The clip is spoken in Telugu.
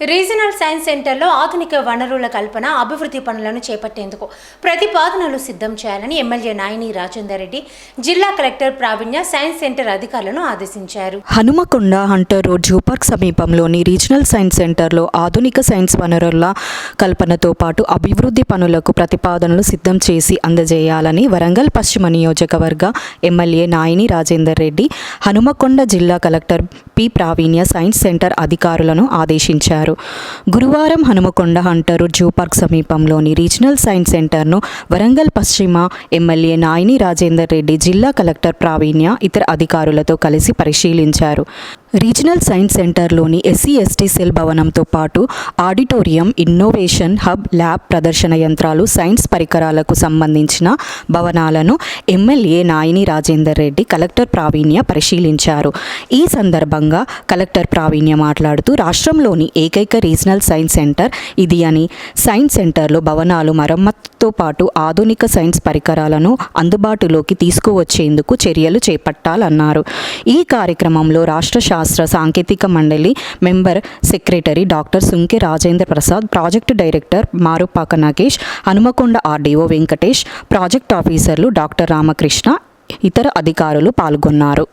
రీజనల్ సైన్స్ సెంటర్లో ఆధునిక వనరుల కల్పన అభివృద్ధి పనులను చేపట్టేందుకు ప్రతిపాదనలు సిద్ధం చేయాలని ఎమ్మెల్యే నాయని రాజేందర్ రెడ్డి జిల్లా కలెక్టర్ ప్రావీణ్య సైన్స్ సెంటర్ అధికారులను ఆదేశించారు. Hanumakonda hunter road zoo park సమీపంలోని రీజనల్ సైన్స్ సెంటర్లో ఆధునిక సైన్స్ వనరుల కల్పనతో పాటు అభివృద్ధి పనులకు ప్రతిపాదనలు సిద్ధం చేసి అందజేయాలని వరంగల్ పశ్చిమ నియోజకవర్గ ఎమ్మెల్యే నాయిని రాజేందర్ రెడ్డి హనుమకొండ జిల్లా collector P. Praveenya science centre అధికారులను ఆదేశించారు. గురువారం హనుమకొండ హంటరు జూ పార్క్ సమీపంలోని రీజనల్ సైన్స్ సెంటర్ను వరంగల్ పశ్చిమ ఎమ్మెల్యే నాయిని రాజేందర్ రెడ్డి జిల్లా కలెక్టర్ ప్రావీణ్య ఇతర అధికారులతో కలిసి పరిశీలించారు. రీజనల్ సైన్స్ సెంటర్లోని ఎస్సీ ఎస్టీ సెల్ భవనంతో పాటు ఆడిటోరియం ఇన్నోవేషన్ హబ్ ల్యాబ్ ప్రదర్శన యంత్రాలు సైన్స్ పరికరాలకు సంబంధించిన భవనాలను ఎమ్మెల్యే నాయిని రాజేందర్ రెడ్డి కలెక్టర్ ప్రావీణ్య పరిశీలించారు. ఈ సందర్భంగా కలెక్టర్ ప్రావీణ్య మాట్లాడుతూ రాష్ట్రంలోని ఏకైక రీజనల్ సైన్స్ సెంటర్ ఇది అని. సైన్స్ సెంటర్లో భవనాలు తో పాటు ఆధునిక సైన్స్ పరికరాలను అందుబాటులోకి తీసుకువచ్చేందుకు చర్యలు చేపట్టాలన్నారు. ఈ కార్యక్రమంలో రాష్ట్ర శాస్త్ర సాంకేతిక మండలి member secretary doctor Sunke Rajendra Prasad project director Marupaka Nagesh Hanumakonda RDO Venkatesh project ఆఫీసర్లు డాక్టర్ రామకృష్ణ ఇతర అధికారులు పాల్గొన్నారు.